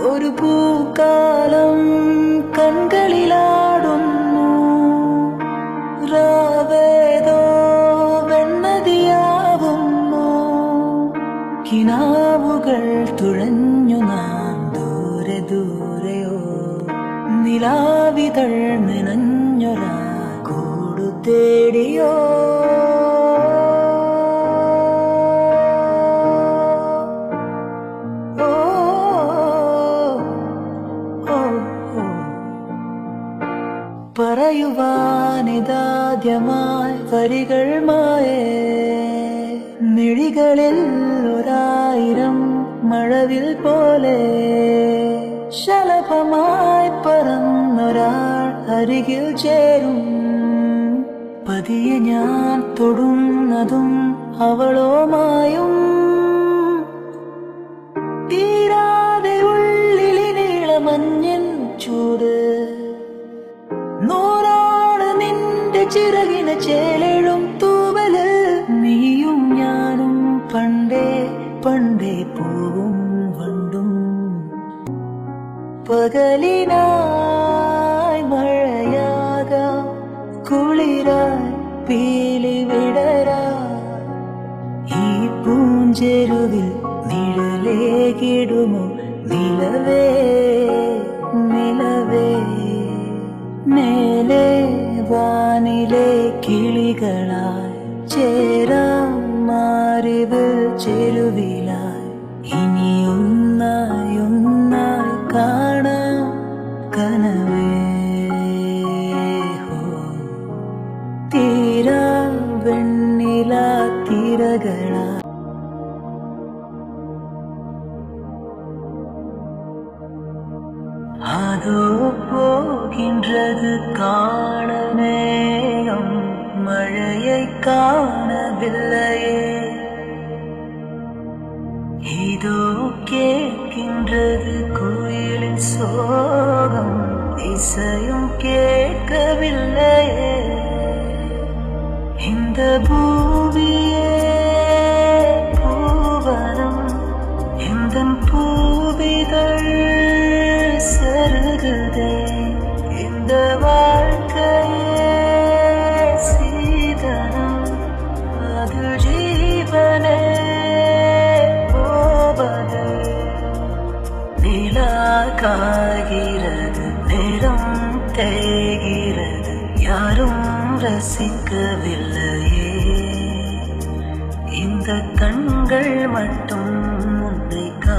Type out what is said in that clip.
ഒരു പൂക്കാലം കൺകളിലാടുന്നു. രാവേതോ വെണ്ണതിയാവുന്നു കിനാവുകൾ തുഴഞ്ഞു നാം ദൂരെ ദൂരെയോ. നിലാവിതൾ നനഞ്ഞൊരാ കൂടു തേടിയോ. പറയുവാനിതാദ്യമായി വരികൾ മായേ. മിഴികളിൽ ഒരായിരം മഴവിൽ പോലെ. ശലഭമായി പറന്നൊരാൾ അരികിൽ ചേരും. പതിയെ ഞാൻ തൊടുന്നതും അവളോമായും ചിറകിന് ചേലും തൂവൽ. നീയും ഞാനും പണ്ടേ പണ്ടേ പൂവും വണ്ടും. പകലിനായി മഴയാകാം കുളിരായി പീലി വിടരാ. ഈ പൂഞ്ചെരുവിൽ നിഴലേകിടുമോ? നിലവേ നിലവേ മേലെ വാനിലെ കിളികളായി ചേരാം മാറിവിൽ ചെരുവിലായി ഇനി ഒന്നായി ഒന്നായി കാണാം കനവേ ഹോ തീരാ വെണ്ണില തിരകളാ அதோ போகின்றது காணநேயம் மழையை காணவில்லையே இதோ கேட்கின்றது குயிலின் சோகம் இசையும் கேட்கவில்லையே தெரிகிறது யாரும் ரசிக்கவில்லையே. இந்த கண்கள் மட்டும் உன்னை கா